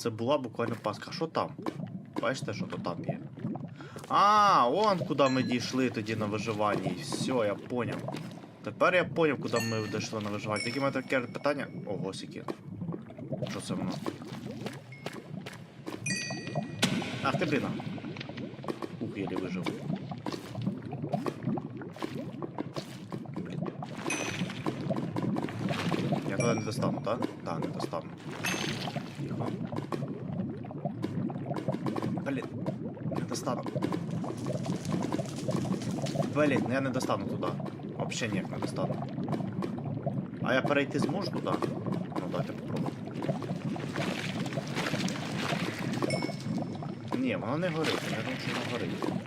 Це була буквально паска. А що там? Бачите, що то там є? А, он куди ми дійшли тоді на виживанні. Все, я поняв. Тепер я поняв, куди ми дійшли на виживання. Тільки мене таке питання. О, госики. Що це воно? Ах блін. Ух, єлі вижив. Я туди не достану, так? Так, не достану. Тихо. Блін, не достану. Блін, ну я не достану туди. Вообще ніяк не достану. А я перейти зможу туди? Ну давайте попробуємо. Ні, воно не горить, я думаю, що воно горить.